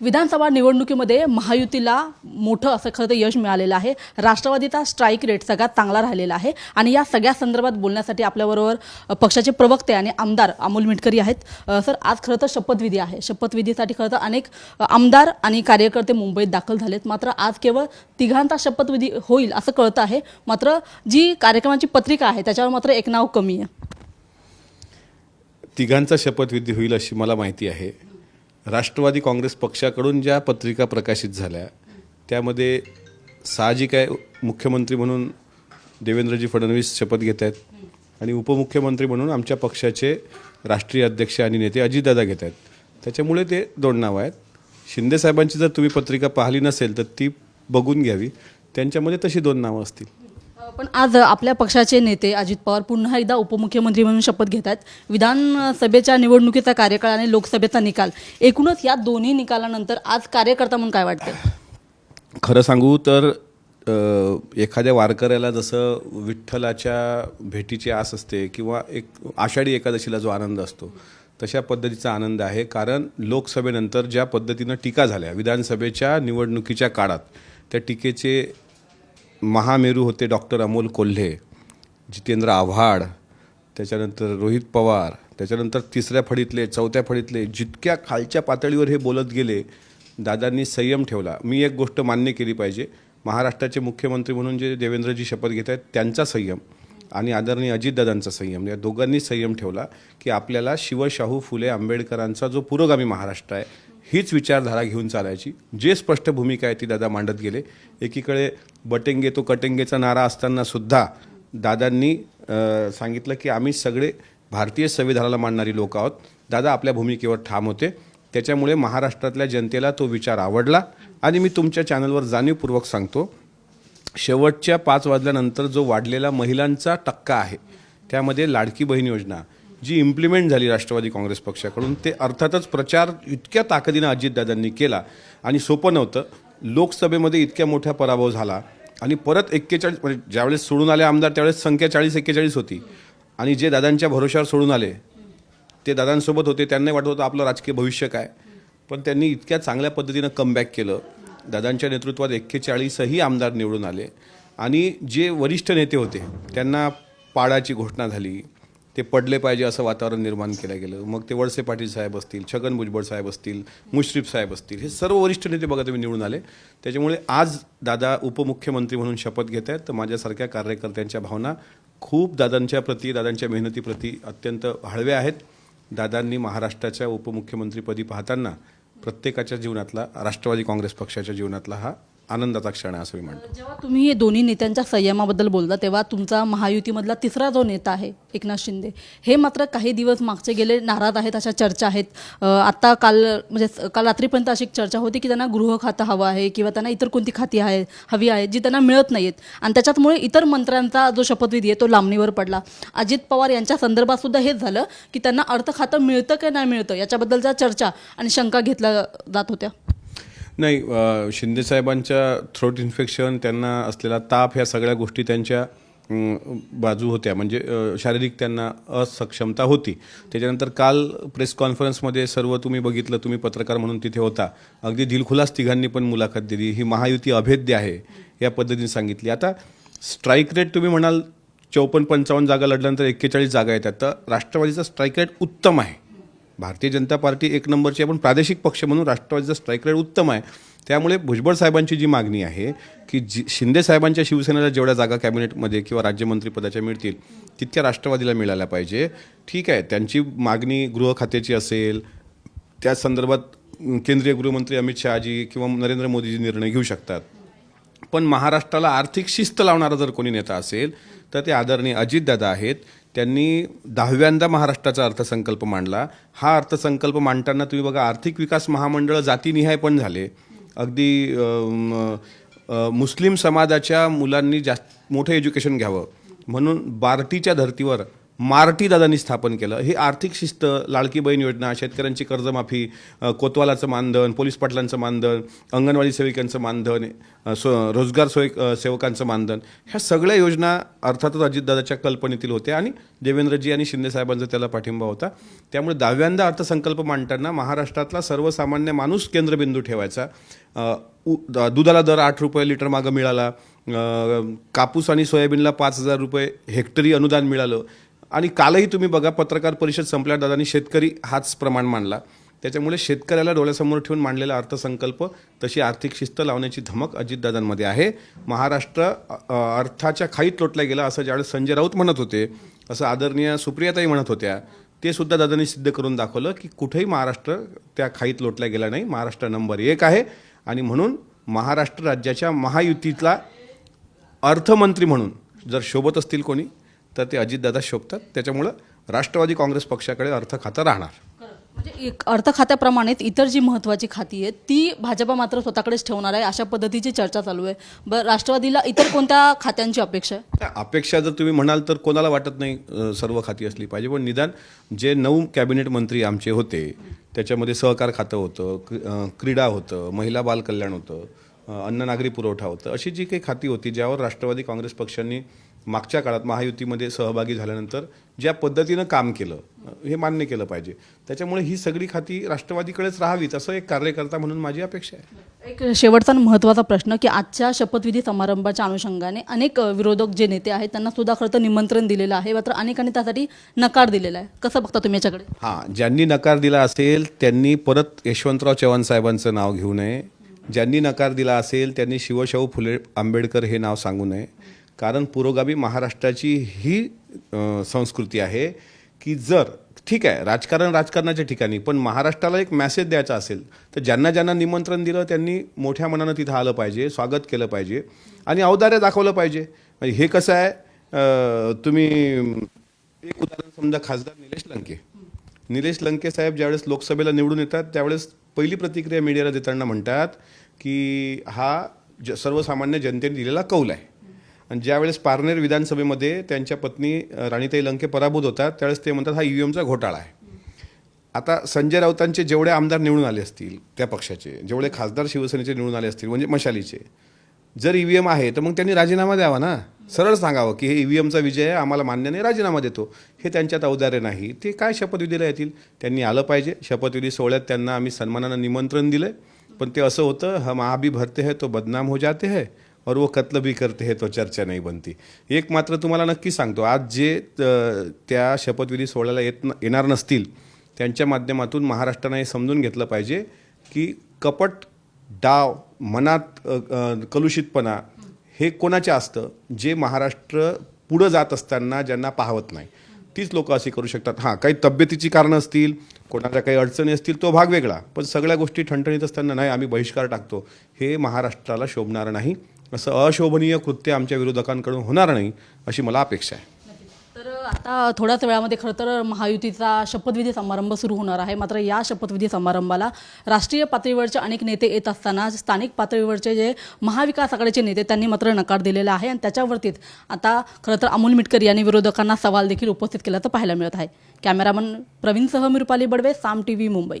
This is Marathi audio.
विधानसभा निवडणुकीमध्ये महायुतीला मोठं असं खरं तर यश मिळालेलं आहे. राष्ट्रवादीचा स्ट्राईक रेट सगळ्यात चांगला राहिलेला आहे. आणि या सगळ्या संदर्भात बोलण्यासाठी आपल्याबरोबर पक्षाचे प्रवक्ते आणि आमदार अमोल मिटकरी आहेत. सर आज खरं तर शपथविधी आहे. शपथविधीसाठी खरं तर अनेक आमदार आणि कार्यकर्ते मुंबईत दाखल झालेत. मात्र आज केवळ तिघांचा शपथविधी होईल असं कळतं आहे. मात्र जी कार्यक्रमाची पत्रिका आहे त्याच्यावर मात्र एक नाव कमी आहे. तिघांचा शपथविधी होईल अशी मला माहिती आहे. राष्ट्रवादी काँग्रेस पक्षाकडून ज्या पत्रिका प्रकाशित झाल्या त्यामध्ये साहजिक आहे मुख्यमंत्री म्हणून देवेंद्रजी फडणवीस शपथ घेत आहेत आणि उपमुख्यमंत्री म्हणून आमच्या पक्षाचे राष्ट्रीय अध्यक्ष आणि नेते अजितदादा घेत आहेत. त्याच्यामुळे ते दोन नावं आहेत शिंदेसाहेबांची जर तुम्ही पत्रिका पाहिली नसेल तर ती बघून घ्यावी. त्यांच्यामध्ये तशी दोन नावं असतील. पण आज आपल्या पक्षाचे नेते अजित पवार पुन्हा एकदा उपमुख्यमंत्री म्हणून शपथ घेत आहेत. विधानसभेच्या निवडणुकीचा कार्यकाळ आणि लोकसभेचा निकाल. एकूणच या दोन्ही निकालानंतर आज कार्यकर्ता म्हणून काय वाटतं खरं सांगू तर एखाद्या वारकऱ्याला जसं विठ्ठलाच्या भेटीची आस असते किंवा एक आषाढी एकादशीला जो आनंद असतो तशा पद्धतीचा आनंद आहे. कारण लोकसभेनंतर ज्या पद्धतीनं टीका झाल्या विधानसभेच्या निवडणुकीच्या काळात त्या टीकेचे महामेरू होते डॉक्टर अमोल कोल्हे जितेंद्र आव्हाड त्याच्यानंतर रोहित पवार त्याच्यानंतर तिसऱ्या फळीतले चौथ्या फळीतले जितक्या खालच्या पातळीवर हे बोलत गेले दादांनी संयम ठेवला. मी एक गोष्ट मान्य केली पाहिजे. महाराष्ट्राचे मुख्यमंत्री म्हणून जे देवेंद्रजी शपथ घेत आहेत त्यांचा संयम आणि आदरणीय अजितदादांचा संयम या दोघांनी संयम ठेवला की आपल्याला शिवशाहू फुले आंबेडकरांचा जो पुरोगामी महाराष्ट्र आहे हीच विचारधारा घेऊन चालायची. जे स्पष्ट भूमिका आहे ती दादा मांडत गेले. एकीकडे बटेंगे तो कटेंगेचा नारा असताना सुद्धा दादांनी सांगितलं की आम्ही सगळे भारतीय संविधानाला मांडणारी लोक आहोत. दादा आपल्या भूमिकेवर ठाम होते. त्याच्यामुळे महाराष्ट्रातल्या जनतेला तो विचार आवडला आणि मी तुमच्या चॅनलवर जाणीवपूर्वक सांगतो शेवटच्या पाच वाजल्यानंतर जो वाढलेला महिलांचा टक्का आहे त्यामध्ये लाडकी बहीण योजना जी इम्प्लिमेंट झाली राष्ट्रवादी काँग्रेस पक्षाकडून ते अर्थातच प्रचार इतक्या ताकदीनं अजितदादांनी केला आणि सोपं नव्हतं. लोकसभेमध्ये इतक्या मोठा पराभव झाला आणि परत एक्केचाळीस म्हणजे ज्यावेळेस सोडून आले आमदार त्यावेळेस संख्या चाळीस एक्केचाळीस होती. आणि जे दादांच्या भरोशावर सोडून आले ते दादांसोबत होते. त्यांनाही वाटत होतं आपलं राजकीय भविष्य काय. पण त्यांनी इतक्या चांगल्या पद्धतीनं कमबॅक केलं. दादांच्या नेतृत्वात एक्केचाळीसही आमदार निवडून आले. आणि जे वरिष्ठ नेते होते त्यांना पाडाची घोषणा झाली. ते पडले पाहिजे असं वातावरण निर्माण केलं गेलं. मग ते वळसे पाटील साहेब असतील छगन भुजबळ साहेब असतील मुश्रीफ साहेब असतील हे सर्व वरिष्ठ नेते बघा तुम्ही निवडून आले. त्याच्यामुळे आज दादा उपमुख्यमंत्री म्हणून शपथ घेत आहेत. तर माझ्यासारख्या कार्यकर्त्यांच्या भावना खूप दादांच्या प्रती दादांच्या मेहनतीप्रती अत्यंत हळव्या आहेत. दादांनी महाराष्ट्राच्या उपमुख्यमंत्रीपदी पाहताना प्रत्येकाच्या जीवनातला राष्ट्रवादी काँग्रेस पक्षाच्या जीवनातला हा आनंदाचा क्षण आहे असं मी म्हणतो जेव्हा तुम्ही हे दोन्ही नेत्यांच्या संयमाबद्दल बोलता तेव्हा तुमचा महायुतीमधला तिसरा जो नेता आहे एकनाथ शिंदे हे मात्र काही दिवस मागचे गेले नाराज आहेत अशा चर्चा आहेत. आत्ता काल म्हणजे काल रात्रीपर्यंत अशी एक चर्चा होती की त्यांना गृह खातं हवं आहे किंवा त्यांना इतर कोणती खाती आहे हवी आहेत जी त्यांना मिळत नाहीत आणि त्याच्यामुळे इतर मंत्र्यांचा जो शपथविधी आहे तो लांबणीवर पडला. अजित पवार यांच्या संदर्भात सुद्धा हेच झालं की त्यांना अर्थ खातं मिळतं की नाही मिळतं याच्याबद्दलच्या चर्चा आणि शंका घेतल्या जात होत्या. नाही शिंदेसाहेबांच्या थ्रोट इन्फेक्शन त्यांना असलेला ताप ह्या सगळ्या गोष्टी त्यांच्या बाजू होत्या. म्हणजे शारीरिक त्यांना असक्षमता होती. त्याच्यानंतर काल प्रेस कॉन्फरन्समध्ये सर्व तुम्ही बघितलं तुम्ही पत्रकार म्हणून तिथे होता. अगदी दिलखुलास तिघांनी पण मुलाखत दिली. ही महायुती अभेद्य आहे या पद्धतीने सांगितली. आता स्ट्राईक रेट तुम्ही म्हणाल चौपन्न पंचावन्न जागा लढल्यानंतर एक्केचाळीस जागा येतात. तर राष्ट्रवादीचा स्ट्राईक रेट उत्तम आहे. भारतीय जनता पार्टी एक नंबरची आपण प्रादेशिक पक्ष म्हणून राष्ट्रवादीचा स्ट्राईक रेट उत्तम आहे. त्यामुळे भुजबळ साहेबांची जी मागणी आहे की जी शिंदे साहेबांच्या शिवसेनेला जेवढ्या जागा कॅबिनेटमध्ये किंवा राज्यमंत्रीपदाच्या मिळतील तितक्या राष्ट्रवादीला मिळाल्या पाहिजे. ठीक आहे त्यांची मागणी गृह खात्याची असेल त्या संदर्भात केंद्रीय गृहमंत्री अमित शहाजी किंवा नरेंद्र मोदीजी निर्णय घेऊ शकतात. पण महाराष्ट्राला आर्थिक शिस्त लावणारा जर कोणी नेता असेल तर ते आदरणीय अजितदादा आहेत. त्यांनी दहाव्यांदा महाराष्ट्राचा अर्थसंकल्प मांडला. हा अर्थसंकल्प मांडताना तुम्ही बघा आर्थिक विकास महामंडळ जातीनिहाय पण झाले. अगदी मुस्लिम समाजाच्या मुलांनी जास्त मोठं एज्युकेशन घ्यावं. म्हणून बार्टीच्या धर्तीवर मार्टीदादांनी स्थापन केलं. हे आर्थिक शिस्त लाडकी बहीण योजना शेतकऱ्यांची कर्जमाफी कोतवालाचं मानधन पोलीस पाटलांचं मानधन अंगणवाडी सेविकांचं मानधन अ, स्व रोजगार सोय सेवकांचं मानधन ह्या सगळ्या योजना अर्थातच अजितदादाच्या कल्पनेतील होत्या आणि देवेंद्रजी आणि शिंदे साहेबांचा त्याला पाठिंबा होता. त्यामुळे दहाव्यांदा अर्थसंकल्प मांडताना महाराष्ट्रातला सर्वसामान्य माणूस केंद्रबिंदू ठेवायचा. उ- द- दुधाला दर आठ रुपये लिटर मागं मिळाला. कापूस आणि सोयाबीनला पाच हजार रुपये हेक्टरी अनुदान मिळालं. आणि कालही तुम्ही बघा पत्रकार परिषद संपल्यावर दादांनी शेतकरी हाच प्रमाण मांडला त्याच्यामुळे शेतकऱ्याला डोळ्यासमोर ठेवून मांडलेला अर्थसंकल्प तशी आर्थिक शिस्त लावण्याची धमक अजितदादांमध्ये आहे. महाराष्ट्र अर्थाच्या खाईत लोटला गेला असं ज्यावेळेस संजय राऊत म्हणत होते असं आदरणीय सुप्रियाताई म्हणत होत्या ते सुद्धा दादांनी सिद्ध करून दाखवलं की कुठेही महाराष्ट्र त्या खाईत लोटला गेला नाही. महाराष्ट्र नंबर एक आहे आणि म्हणून महाराष्ट्र राज्याच्या महायुतीतला अर्थमंत्री म्हणून जर शोभत असतील कोणी तर ते अजितदादा शोभतात. त्याच्यामुळं राष्ट्रवादी काँग्रेस पक्षाकडे अर्थ खातं राहणार. म्हणजे एक अर्थ खात्याप्रमाणेच इतर जी महत्त्वाची खाती आहेत ती भाजपा मात्र स्वतःकडेच ठेवणार आहे अशा पद्धतीची चर्चा चालू आहे. बरं राष्ट्रवादीला इतर कोणत्या खात्यांची अपेक्षा आहे? त्या अपेक्षा जर तुम्ही म्हणाल तर कोणाला वाटत नाही अ, सर्व खाती असली पाहिजे. पण निदान जे नऊ कॅबिनेट मंत्री आमचे होते त्याच्यामध्ये सहकार खातं होतं क्री- अ, क्रीडा होतं महिला बाल कल्याण होतं अ, अन्न नागरी पुरवठा होतं अशी जी काही खाती होती ज्यावर राष्ट्रवादी काँग्रेस पक्षांनी मागच्या काळात महायुतीमध्ये सहभागी झाल्यानंतर ज्या पद्धतीनं काम केलं हे मान्य केलं पाहिजे. त्याच्यामुळे ही सगळी खाती राष्ट्रवादीकडेच राहावीत असं एक कार्यकर्ता म्हणून माझी अपेक्षा आहे. एक शेवटचा महत्त्वाचा प्रश्न की आजच्या शपथविधी समारंभाच्या अनुषंगाने अनेक विरोधक जे नेते आहेत त्यांना सुद्धा खरं तर निमंत्रण दिलेलं आहे मात्र अनेकांनी त्यासाठी नकार दिलेला आहे. कसं बघता तुम्ही याच्याकडे? हां ज्यांनी नकार दिला असेल त्यांनी परत यशवंतराव चव्हाण साहेबांचं नाव घेऊ नये. ज्यांनी नकार दिला असेल त्यांनी शिवशाहू फुले आंबेडकर हे नाव सांगू नये. कारण पुरोगामी महाराष्ट्राची ही संस्कृती आहे की जर ठीक आहे राजकारण राजकारणाच्या ठिकाणी पण महाराष्ट्राला एक मॅसेज द्यायचा असेल तर ज्यांना ज्यांना निमंत्रण दिलं त्यांनी मोठ्या मनानं तिथं आलं पाहिजे स्वागत केलं पाहिजे आणि औदार्य दाखवलं पाहिजे. म्हणजे हे कसं आहे तुम्ही एक उदाहरण समजा खासदार निलेश लंके. निलेश लंके साहेब ज्यावेळेस लोकसभेला निवडून येतात त्यावेळेस पहिली प्रतिक्रिया मीडियाला देताना म्हणतात की हा ज सर्वसामान्य जनतेने दिलेला कौल आहे. आणि ज्यावेळेस पारनेर विधानसभेमध्ये त्यांच्या पत्नी राणीताई लंके पराभूत होतात त्यावेळेस ते म्हणतात हा ई व्ही एमचा घोटाळा आहे. आता संजय राऊतांचे जेवढे आमदार निवडून आले असतील त्या पक्षाचे जेवढे खासदार शिवसेनेचे निवडून आले असतील म्हणजे मशालीचे जर ई व्ही एम आहे तर मग त्यांनी राजीनामा द्यावा ना? सरळ सांगावं की हे ई व्ही एमचा विजय आहे आम्हाला मान्य नाही राजीनामा देतो. हे त्यांच्यात औदार्य नाही. ते काय शपथविधीला येतील? त्यांनी आलं पाहिजे. शपथविधी सोहळ्यात त्यांना आम्ही सन्मानानं निमंत्रण दिलं पण ते असं होतं हम आ भी भरते है तो बदनाम हो जाते है. और वो कत्ल भी करते हैं तो चर्चा नाही बनती। एक मात्र तुम्हाला नक्की सांगतो आज जे त्या शपथविधी सोहळ्याला येत न येणार नसतील त्यांच्या माध्यमातून महाराष्ट्रानं हे समजून घेतलं पाहिजे की कपट डाव मनात कलुषितपणा हे कोणाचे असतं? जे महाराष्ट्र पुढं जात असताना ज्यांना पाहवत नाही. तीच लोकं अशी करू शकतात. हां काही तब्येतीची कारणं असतील कोणाच्या काही अडचणी असतील तो भाग वेगळा. पण सगळ्या गोष्टी ठणठणीत असताना नाही आम्ही बहिष्कार टाकतो. हे महाराष्ट्राला शोभणार नाही. असं अशोभनीय कृत्य आमच्या विरोधकांकडून होणार नाही अशी मला अपेक्षा आहे. तर आता थोड्याच वेळामध्ये खरं तर महायुतीचा शपथविधी समारंभ सुरू होणार आहे. मात्र या शपथविधी समारंभाला राष्ट्रीय पातळीवरचे अनेक नेते येत असताना स्थानिक पातळीवरचे जे महाविकास आघाडीचे नेते त्यांनी मात्र नकार दिलेला आहे. आणि त्याच्यावरतीच आता खरं तर अमोल मिटकर यांनी विरोधकांना सवाल देखील उपस्थित केल्याचं पाहायला मिळत आहे. कॅमेरामन प्रवीणसह मिरुपाली बडवे साम टी व्ही मुंबई.